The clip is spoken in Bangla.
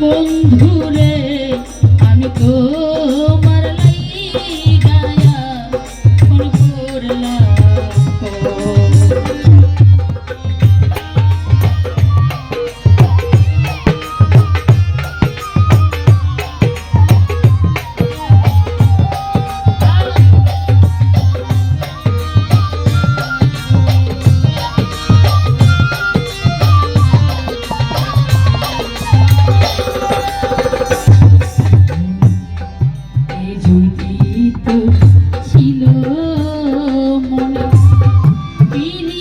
বন্ধুরে আমি তো